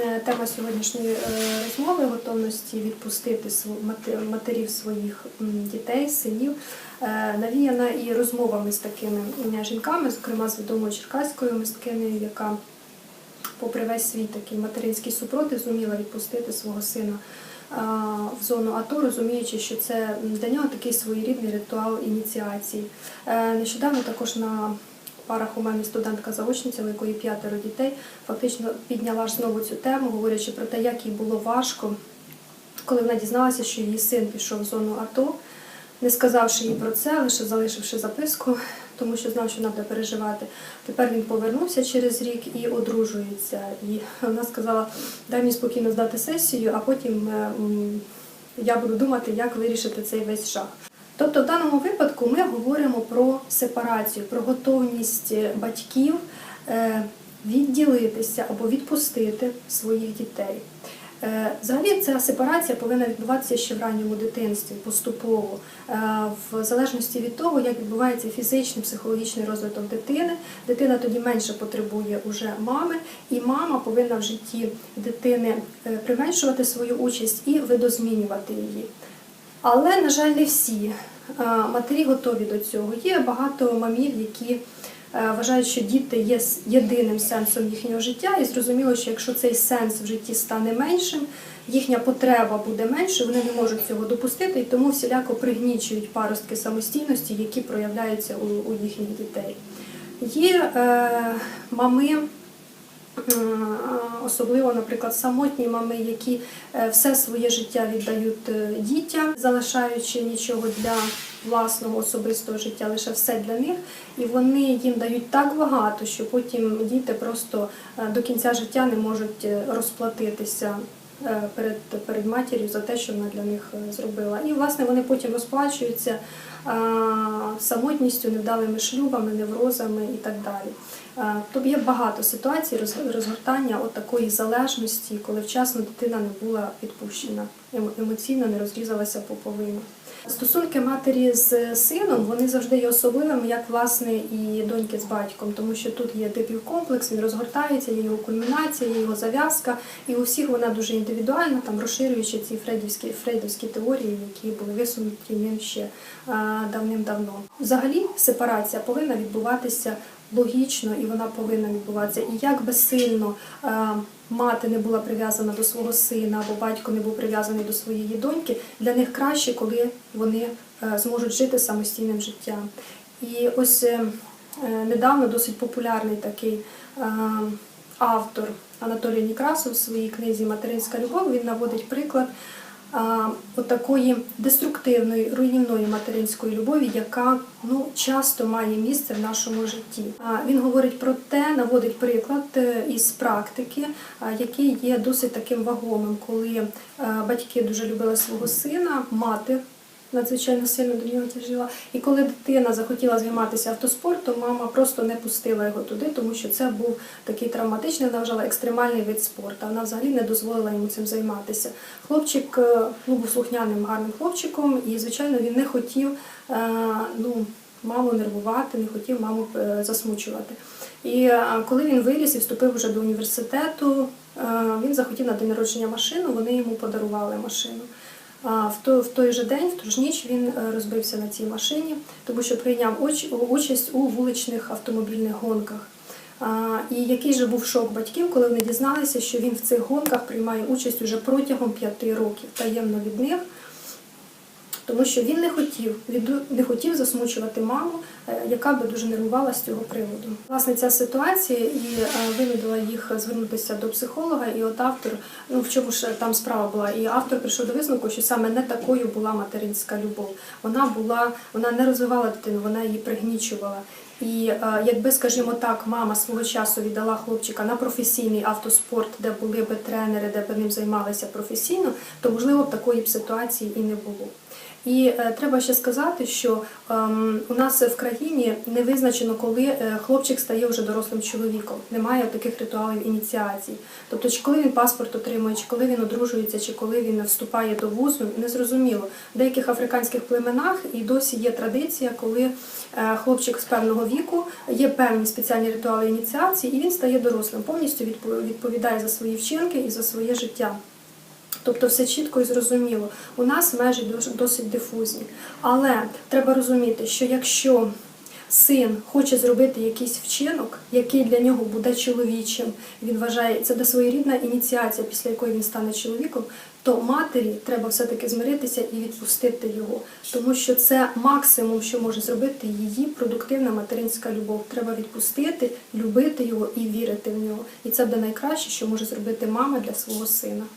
е, тема сьогоднішньої е, розмови готовності відпустити матерів своїх дітей, синів, е, навіяна і розмовами з такими жінками, зокрема з відомою черкаською мисткинею, яка попри весь свій такий материнський супротив зуміла відпустити свого сина в зону АТО, розуміючи, що це для нього такий своєрідний ритуал ініціації. Нещодавно також на парах у мене студентка-заочниця, у якої п'ятеро дітей, фактично підняла знову цю тему, говорячи про те, як їй було важко, коли вона дізналася, що її син пішов в зону АТО, не сказавши їй про це, лише залишивши записку, тому що знав, що буде переживати. Тепер він повернувся через рік і одружується. І вона сказала: дай мені спокійно здати сесію, а потім е, я буду думати, як вирішити цей весь жах. Тобто, в даному випадку ми говоримо про сепарацію, про готовність батьків е, відділитися або відпустити своїх дітей. Е, Взагалі ця сепарація повинна відбуватися ще в ранньому дитинстві, поступово, е, в залежності від того, як відбувається фізичний, психологічний розвиток дитини. Дитина тоді менше потребує уже мами, і мама повинна в житті дитини применшувати свою участь і видозмінювати її. Але, на жаль, не всі е, матері готові до цього. Є багато мамів, які е, вважають, що діти є єдиним сенсом їхнього життя, і зрозуміло, що якщо цей сенс в житті стане меншим, їхня потреба буде менше, вони не можуть цього допустити, і тому всіляко пригнічують паростки самостійності, які проявляються у, у їхніх дітей. Є е, мами. Особливо, наприклад, самотні мами, які е, все своє життя віддають е, дітям, залишаючи нічого для власного особистого життя, лише все для них, і вони їм дають так багато, що потім діти просто е, до кінця життя не можуть розплатитися перед, перед матір'ю за те, що вона для них е, зробила. І власне вони потім розплачуються е, самотністю, невдалими шлюбами, неврозами і так далі. Е, Тобто є багато ситуацій роз- розгортання от такої залежності, коли вчасно дитина не була відпущена, емо- емоційно не розрізалася поповина. Стосунки матері з сином вони завжди є особливими, як власне і доньки з батьком, тому що тут є дипівкомплекс, він розгортається, є його кульмінація, є його зав'язка, і у всіх вона дуже індивідуальна, там розширюючи ці фрейдівські, фрейдівські теорії, які були висунуті ним ще давним-давно. Взагалі сепарація повинна відбуватися логічно і вона повинна відбуватися. І як би сильно мати не була прив'язана до свого сина або батько не був прив'язаний до своєї доньки, для них краще, коли вони е, зможуть жити самостійним життям. І ось е, е, недавно досить популярний такий автор Анатолій Некрасов в своїй книзі Материнська любов він наводить приклад отакої деструктивної, руйнівної материнської любові, яка ну часто має місце в нашому житті. Він говорить про те, наводить приклад е, із практики, який є досить таким вагомим, коли е, батьки дуже любили свого сина, мати. Надзвичайно сильно до нього тяжила. І коли дитина захотіла займатися автоспортом, мама просто не пустила його туди, тому що це був такий травматичний, вона вважала екстремальний вид спорту. Вона взагалі не дозволила йому цим займатися. Хлопчик е, ну, був слухняним гарним хлопчиком, і, звичайно, він не хотів е, ну, маму нервувати, не хотів маму е, засмучувати. І е, коли він виріс і вступив вже до університету, е, він захотів на день народження машину, вони йому подарували машину. В той, же день, в ту ж ніч, він е, розбився на цій машині, тому що прийняв уч- участь у вуличних автомобільних гонках. І який же був шок батьків, коли вони дізналися, що він в цих гонках приймає участь уже протягом п'яти років таємно від них, тому що він не хотів не хотів засмучувати маму, е, яка би дуже нервувала з цього приводу. Власне, ця ситуація і е, винудила їх звернутися до психолога. І от автор, ну в чому ж там справа була, і автор прийшов до висновку, що саме не такою була материнська любов. Вона була, вона не розвивала дитину, вона її пригнічувала. І е, якби, скажімо так, мама свого часу віддала хлопчика на професійний автоспорт, де були би тренери, де б ним займалися професійно, то можливо б такої б ситуації і не було. І е, треба ще сказати, що ем, у нас в країні не визначено, коли е, хлопчик стає вже дорослим чоловіком. Немає таких ритуалів ініціації. Тобто, чи коли він паспорт отримує, чи коли він одружується, чи коли він вступає до вузу, незрозуміло. В деяких африканських племенах і досі є традиція, коли е, хлопчик з певного віку є певні спеціальні ритуали ініціації, і він стає дорослим, повністю відповідає за свої вчинки і за своє життя. Тобто все чітко і зрозуміло. У нас межі досить дифузні. Але треба розуміти, що якщо син хоче зробити якийсь вчинок, який для нього буде чоловічим, він вважає, це де своєрідна ініціація, після якої він стане чоловіком, то матері треба все-таки змиритися і відпустити його. Тому що це максимум, що може зробити її продуктивна материнська любов. Треба відпустити, любити його і вірити в нього. І це буде найкраще, що може зробити мама для свого сина.